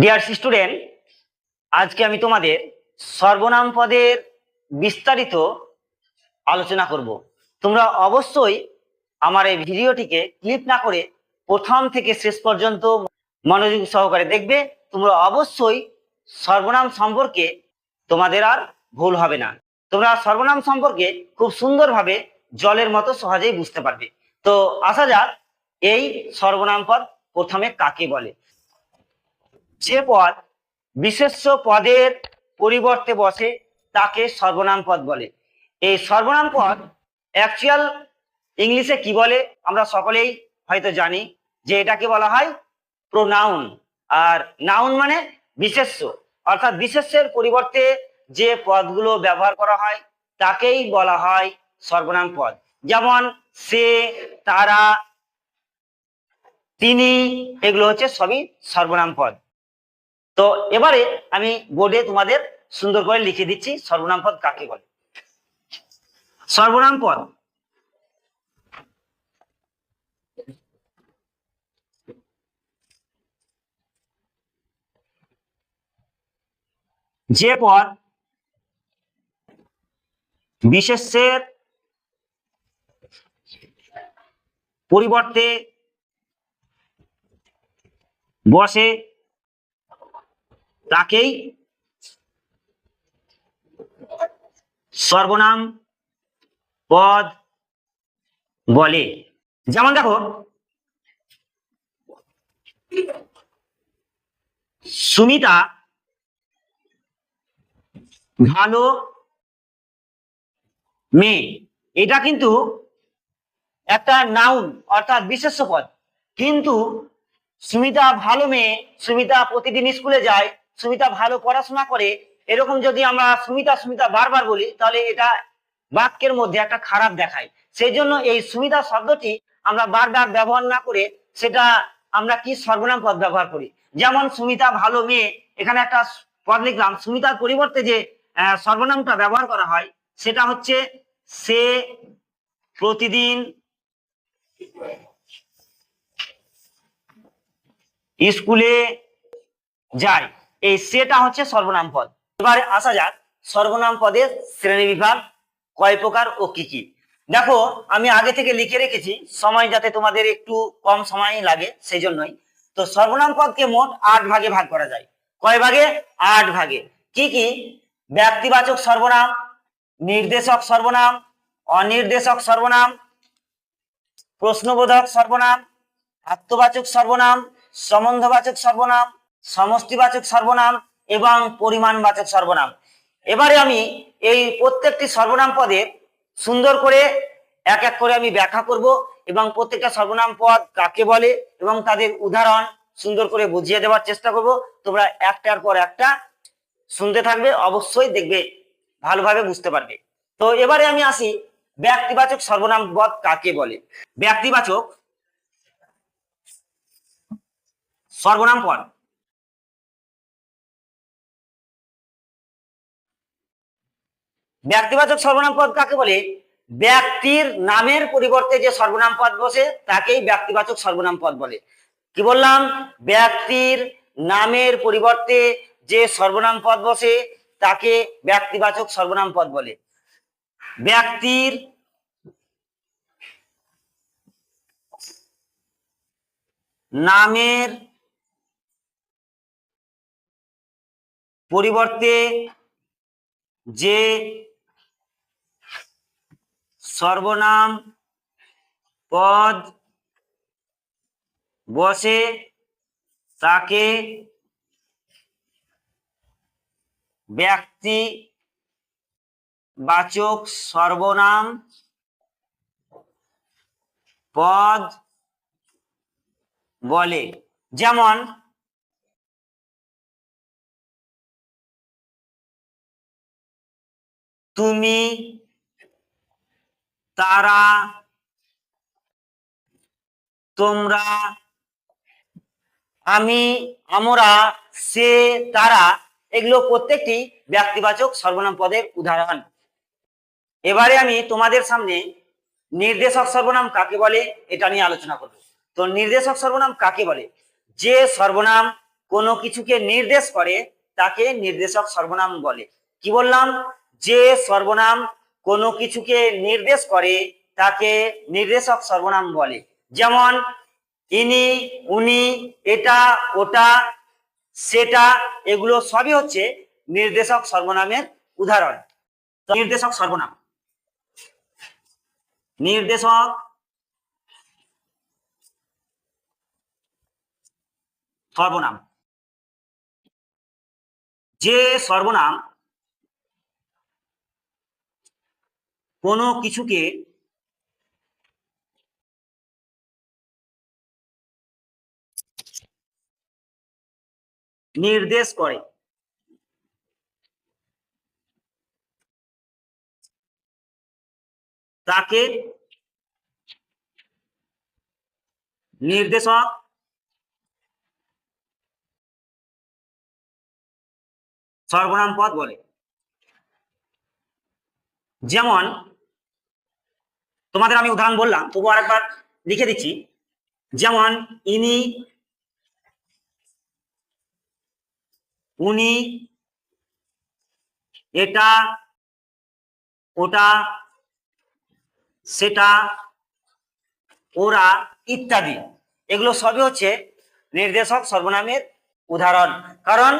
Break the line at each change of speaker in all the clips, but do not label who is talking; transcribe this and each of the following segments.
Dear student আজকে আমি তোমাদের সর্বনাম পদের বিস্তারিত আলোচনা করব। তোমরা অবশ্যই আমার এই ভিডিওটিকে ক্লিপ না করে প্রথম থেকে শেষ পর্যন্ত মনোযোগ সহকারে দেখবে। তোমরা অবশ্যই সর্বনাম সম্পর্কে তোমাদের আর ভুল হবে না। তোমরা সর্বনাম সম্পর্কে খুব সুন্দরভাবে জলের মতো সহজেই বুঝতে পারবে। তো আসা যাক, এই সর্বনাম পদ প্রথমে কাকে বলে? যে পদ বিশেষ্য পদের পরিবর্তে বসে, তাকে সর্বনাম পদ বলে। এই সর্বনাম পদ অ্যাকচুয়াল ইংলিশে কি বলে, আমরা সকলেই হয়তো জানি যে এটাকে বলা হয় প্রোনাউন আর নাউন মানে বিশেষ্য। অর্থাৎ বিশেষ্যের পরিবর্তে যে পদগুলো ব্যবহার করা হয়, তাকেই বলা হয় সর্বনাম পদ। যেমন সে, তারা, তিনি, এগুলো হচ্ছে সবই সর্বনাম পদ। তো এবারে আমি বোর্ডে তোমাদের সুন্দর করে লিখে দিচ্ছি সর্বনাম পদ কাকে বলে? সর্বনাম পদ? যে পদ বিশেষের পরিবর্তে বসে তাকেই সর্বনাম পদ বলে। যেমন দেখো, সুমিতা ভালো মেয়ে। এটা কিন্তু একটা নাউন অর্থাৎ বিশেষ্য পদ। কিন্তু সুমিতা ভালো মেয়ে, সুমিতা প্রতিদিন স্কুলে যায় সুমিতা ভালো পড়াশোনা করে, এরকম যদি আমরা সুমিতা সুমিতা বারবার বলি, তাহলে এটা বাক্যের মধ্যে একটা খারাপ দেখায়। সেই জন্য এই সুমিতা শব্দটি আমরা বারবার ব্যবহার না করে সেটা আমরা কি সর্বনাম পদ ব্যবহার করি? যেমন সুমিতা ভালো মেয়ে, এখানে একটা পদ লিখলাম, সুমিতার পরিবর্তে যে সর্বনামটা ব্যবহার করা হয়, সেটা হচ্ছে সে প্রতিদিন স্কুলে যায়। এই সেটা হচ্ছে সর্বনাম পদ। এবারে আসা যাক, সর্বনাম পদের শ্রেণি বিভাগ কয় প্রকার ও কি কি। দেখো, আমি আগে থেকে লিখে রেখেছি, সময় যাতে তোমাদের একটু কম সময় লাগে সেই জন্যই তো সর্বনাম পদকে মোট আট ভাগে ভাগ করা যায়। কয় ভাগে? আট ভাগে। কি কি? ব্যক্তিবাচক সর্বনাম, নির্দেশক সর্বনাম, অনির্দেশক সর্বনাম, প্রশ্নবোধক সর্বনাম, আত্মবাচক সর্বনাম, সম্বন্ধবাচক সর্বনাম সমষ্টিবাচক সর্বনাম এবং পরিমাণবাচক সর্বনাম। এবারে আমি এই প্রত্যেকটি সর্বনাম পদে সুন্দর করে এক এক করে আমি ব্যাখ্যা করব এবং প্রত্যেকটা সর্বনাম পদ কাকে বলে এবং তাদের উদাহরণ সুন্দর করে বুঝিয়ে দেওয়ার চেষ্টা করব। তোমরা একটার পর একটা শুনতে থাকবে, অবশ্যই দেখবে, ভালোভাবে বুঝতে পারবে। তো এবারে আমি আসি, ব্যক্তিবাচক সর্বনাম পদ কাকে বলে? ব্যক্তিবাচক সর্বনাম পদ। ব্যক্তিবাচক সর্বনাম পদ কাকে বলে? ব্যক্তির নামের পরিবর্তে যে সর্বনাম পদ বসে, তাকেই ব্যক্তিবাচক সর্বনাম পদ বলে। কি বললাম? ব্যক্তির নামের পরিবর্তে যে সর্বনাম পদ বসে, তাকে ব্যক্তিবাচক সর্বনাম পদ বলে। ব্যক্তির নামের পরিবর্তে যে সর্বনাম পদ বসে তাকে ব্যক্তি বাচক সর্বনাম পদ বলে। যেমন তুমি তারা তোমরা, আমি, আমরা, সে, তারা, এগুলো প্রত্যেকটি ব্যক্তিবাচক সর্বনাম পদের উদাহরণ। এবারে আমি তোমাদের সামনে নির্দেশক সর্বনাম কাকে বলে এটা নিয়ে আলোচনা করব। তো নির্দেশক সর্বনাম কাকে বলে? যে সর্বনাম কোনো কিছুকে নির্দেশ করে, তাকে নির্দেশক সর্বনাম বলে। কি বললাম? যে সর্বনাম কোনো কিছুকে নির্দেশ করে, তাকে নির্দেশক সর্বনাম বলে। যেমন, ইনি, উনি, এটা, ওটা, সেটা, এগুলো সবই হচ্ছে নির্দেশক সর্বনামের উদাহরণ। নির্দেশক সর্বনাম। নির্দেশক সর্বনাম। যে সর্বনাম কোনো কিছুকে নির্দেশ করে। তাকে নির্দেশক সর্বনাম পদ বলে। যেমন তোমাদের আমি উদাহরণ বললাম তবু আরেকবার লিখে দিচ্ছি। যেমন, ইনি, উনি, এটা, ওটা, সেটা, ওরা ইত্যাদি। এগুলো সবই হচ্ছে নির্দেশক সর্বনামের উদাহরণ। কারণ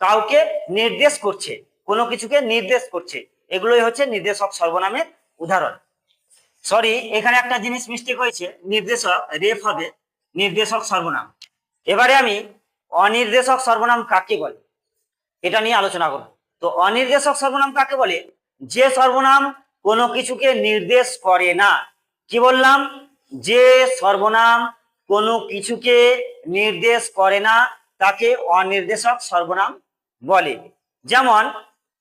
কাউকে নির্দেশ করছে, কোনো কিছুকে নির্দেশ করছে, এগুলোই হচ্ছে নির্দেশক সর্বনামের উদাহরণ। সরি এখানে একটা জিনিস মিস্টেক হয়েছে। নির্দেশক রেফ হবে। নির্দেশক সর্বনাম। এবারে আমি অনির্দেশক সর্বনাম কাকে বলে? এটা নিয়ে আলোচনা করব। তো অনির্দেশক সর্বনাম কাকে বলে? যে সর্বনাম কোনো কিছুকে নির্দেশ করে না। কি বললাম? যে সর্বনাম কোনো কিছুকে নির্দেশ করে না, তাকে অনির্দেশক সর্বনাম বলে। যেমন,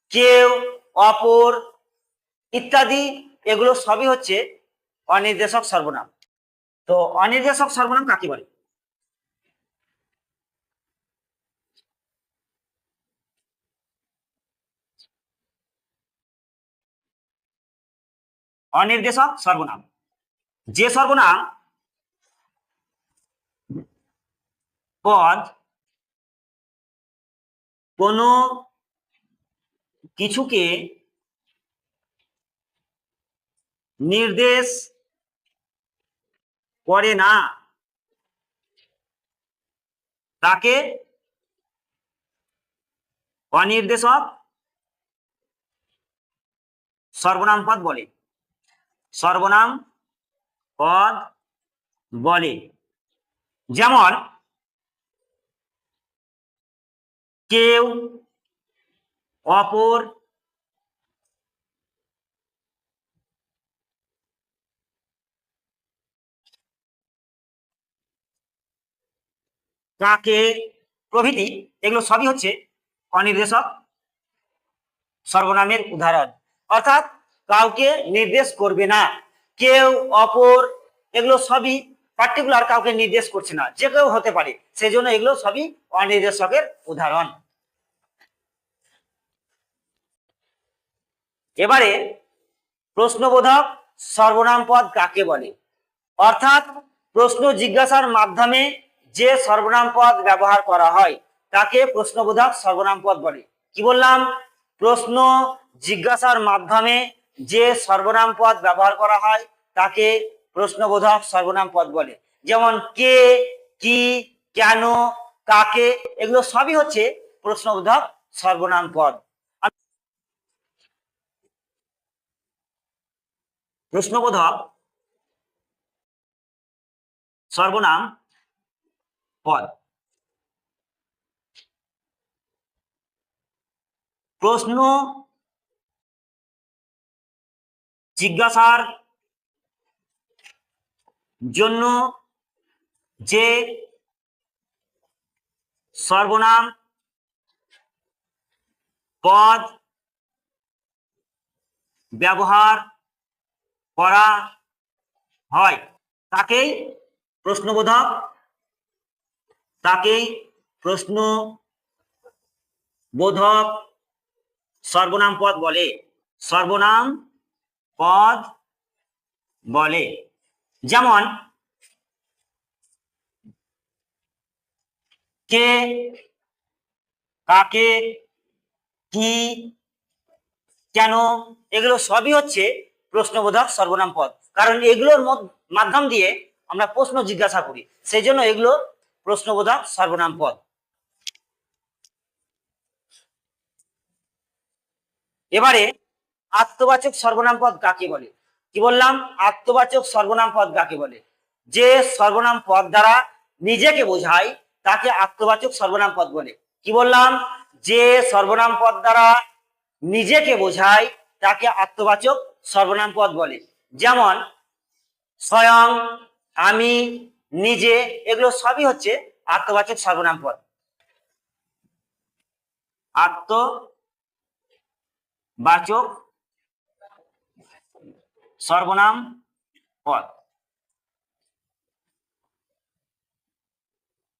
কেউ, অপর, ইত্যাদি এগুলো সবই হচ্ছে অনির্দেশক সর্বনাম। তো অনির্দেশক সর্বনাম কাকে বলে? অনির্দেশক সর্বনাম। যে সর্বনাম পদ কোনো কিছুকে নির্দেশ করে না। তাকে অনির্দেশক সর্বনাম পদ বলে। সর্বনাম পদ বলে। যেমন কেউ অপর কাকে, প্রভৃতি, এগুলো সবই হচ্ছে অনির্দেশক সর্বনামের উদাহরণ। অর্থাৎ কাউকে নির্দেশ করবে না। কেউ, অপর, এগুলো সবই পার্টিকুলার কাউকে নির্দেশ করছে না। যে কেউ হতে পারে। সেই জন্য এগুলো সবই অনির্দেশকের উদাহরণ। এবারে প্রশ্নবোধক সর্বনাম পদ কাকে বলে? অর্থাৎ প্রশ্ন জিজ্ঞাসার মাধ্যমে যে সর্বনাম পদ ব্যবহার করা হয়, তাকে প্রশ্নবোধক সর্বনাম পদ বলে। কি বললাম? প্রশ্ন জিজ্ঞাসার মাধ্যমে যে সর্বনাম পদ ব্যবহার করা হয়, তাকে প্রশ্নবোধক সর্বনাম পদ বলে। যেমন কে, কি, কেন, কাকে, এগুলো সবই হচ্ছে প্রশ্নবোধক সর্বনাম পদ। প্রশ্নবোধক সর্বনাম পদ। প্রশ্ন জিজ্ঞাসার জন্য যে সর্বনাম পদ ব্যবহার করা হয় তাকেই প্রশ্নবোধক তাকেই প্রশ্ন বোধক সর্বনাম পদ বলে, সর্বনাম পদ বলে। যেমন, কে, কাকে, কি, কেন, এগুলো সবই হচ্ছে প্রশ্নবোধক সর্বনাম পদ। কারণ এগুলোর মধ্য- মাধ্যম দিয়ে আমরা প্রশ্ন জিজ্ঞাসা করি। সেই জন্য এগুলো প্রশ্নবোধক সর্বনাম পদ। এবারে আত্মবাচক সর্বনাম পদ কাকে বলে? কি বললাম? আত্মবাচক সর্বনাম পদ কাকে বলে? যে সর্বনাম পদ দ্বারা নিজেকে বোঝায়, তাকে আত্মবাচক সর্বনাম পদ বলে। কি বললাম? যে সর্বনাম পদ দ্বারা নিজেকে বোঝায়, তাকে আত্মবাচক সর্বনাম পদ বলে। যেমন, স্বয়ং, আমি নিজে, এগুলো সবই হচ্ছে আত্মবাচক সর্বনাম পদ। আত্মবাচক সর্বনাম পদ।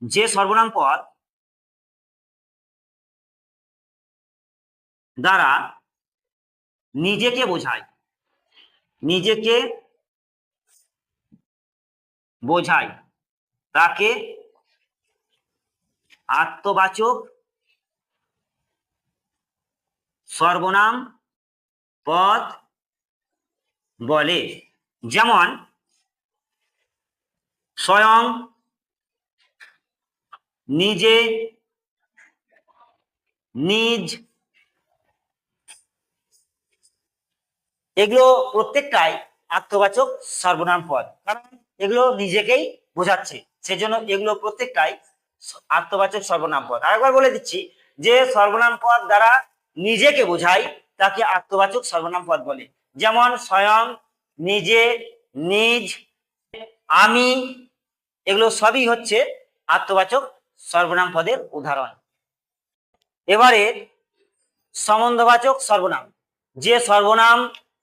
যে সর্বনাম পদ দ্বারা নিজেকে বোঝায়, নিজেকে বোঝায়। তাকে আত্মবাচক, সর্বনাম পদ বলে। যেমন, স্বয়ং নিজে, নিজ, এগুলো প্রত্যেকটাই আত্মবাচক, সর্বনাম পদ কারণ এগুলো নিজেকেই বোঝাচ্ছে। সেজন্য এগুলো প্রত্যেকটাই আত্মবাচক সর্বনাম পদ আরেকবার বলে দিচ্ছি যে সর্বনাম পদ দ্বারা নিজেকে বোঝায় তাকে আত্মবাচক সর্বনাম পদ বলে। যেমন স্বয়ং, নিজে, নিজ, আমি, এগুলো সবই হচ্ছে আত্মবাচক সর্বনাম পদের উদাহরণ। এবারে সম্বন্ধবাচক সর্বনাম। যে সর্বনাম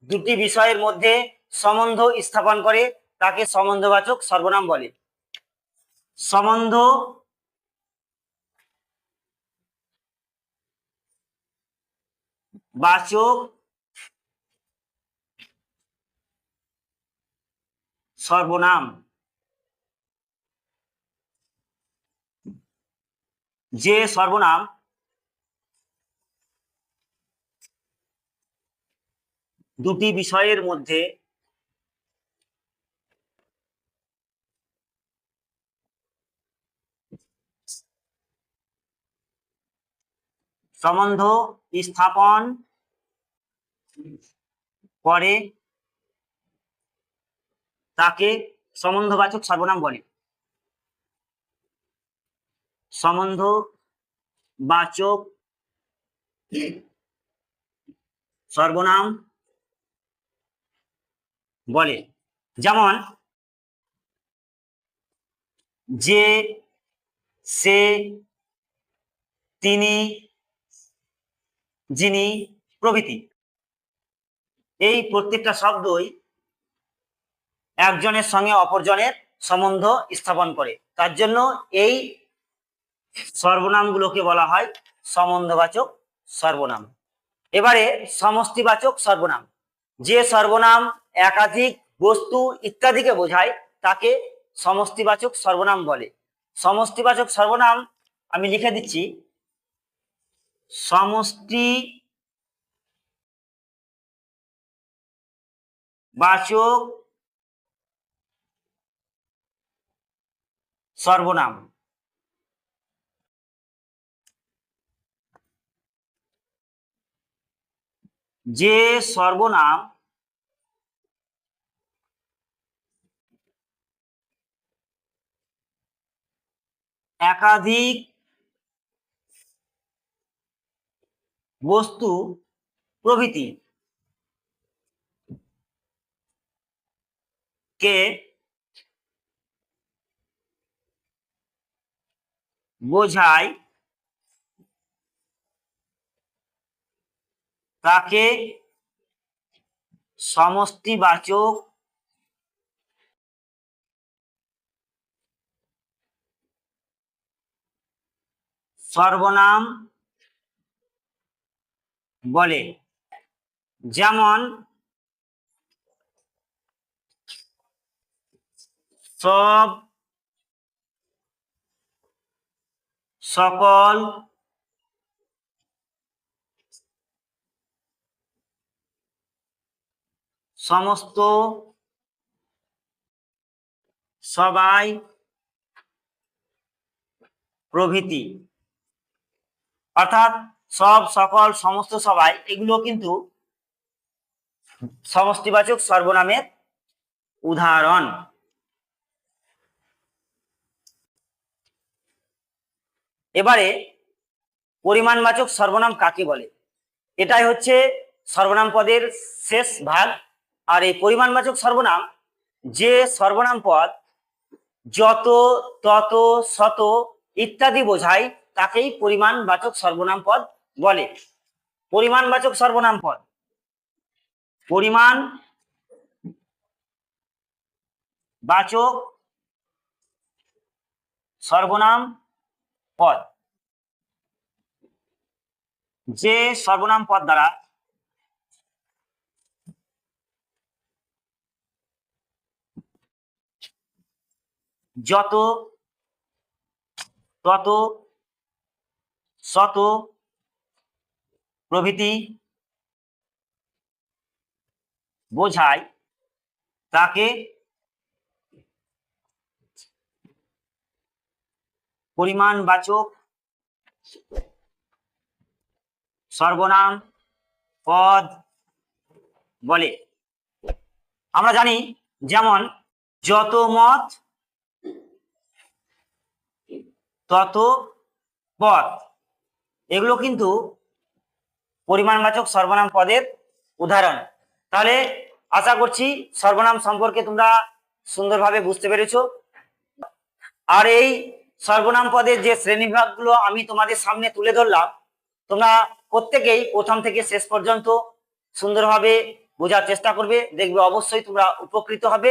দুটি বিষয়ের মধ্যে সম্বন্ধ স্থাপন করে তাকে সম্বন্ধবাচক? সর্বনাম বলে। সম্বন্ধ বাচক সর্বনাম। যে সর্বনাম দুটি বিষয়ের মধ্যে সম্বন্ধ স্থাপন করে তাকে সম্বন্ধবাচক সর্বনাম বলে। সম্বন্ধ বাচক সর্বনাম বলে। যেমন, যে, সে, তিনি যিনি প্রভৃতি। এই প্রত্যেকটা শব্দই একজনের সঙ্গে অপরজনের সম্বন্ধ স্থাপন করে। তার জন্য এই সর্বনামগুলোকে বলা হয় সম্বন্ধবাচক সর্বনাম। এবারে সমষ্টিবাচক সর্বনাম। যে সর্বনাম একাধিক বস্তু ইত্যাদিকে বোঝায়, তাকে সমষ্টিবাচক সর্বনাম বলে। সমষ্টিবাচক সর্বনাম আমি লিখে দিচ্ছি সমষ্টি বাচক সর্বনাম। যে সর্বনাম একাধিক বস্তু প্রভৃতি। কে? বোঝায়। তাকে সমষ্টিবাচক। সর্বনাম। বলে যেমন সব সকল সমস্ত সবাই প্রভৃতি। অর্থাৎ সব সকল সমস্ত সবাই, এগুলো কিন্তু সমষ্টিবাচক সর্বনামের উদাহরণ। এবারে পরিমাণবাচক সর্বনাম কাকে বলে? এটাই হচ্ছে সর্বনাম পদের শেষ ভাগ। আর এই পরিমাণবাচক সর্বনাম যে সর্বনাম পদ যত, তত, শত ইত্যাদি বোঝায়, তাকেই পরিমাণবাচক সর্বনাম পদ বলে পরিমাণবাচক সর্বনাম পদ। পরিমাণ বাচক সর্বনাম পদ। যে সর্বনাম পদ দ্বারা যত, তত, শত প্রভৃতি বোঝায় তাকে পরিমাণবাচক সর্বনাম পদ বলে। আমরা জানি যেমন যত মত, তত পদ। এগুলো কিন্তু পরিমাণবাচক সর্বনাম পদের উদাহরণ। তাহলে আশা করছি সর্বনাম সম্পর্কে তোমরা সুন্দরভাবে বুঝতে পেরেছ। আর এই সর্বনাম পদের যে শ্রেণীবিভাগগুলো আমি তোমাদের সামনে তুলে ধরলাম, তোমরা প্রত্যেকেই প্রথম থেকে শেষ পর্যন্ত সুন্দরভাবে বোঝার চেষ্টা করবে, দেখবে অবশ্যই তোমরা উপকৃত হবে।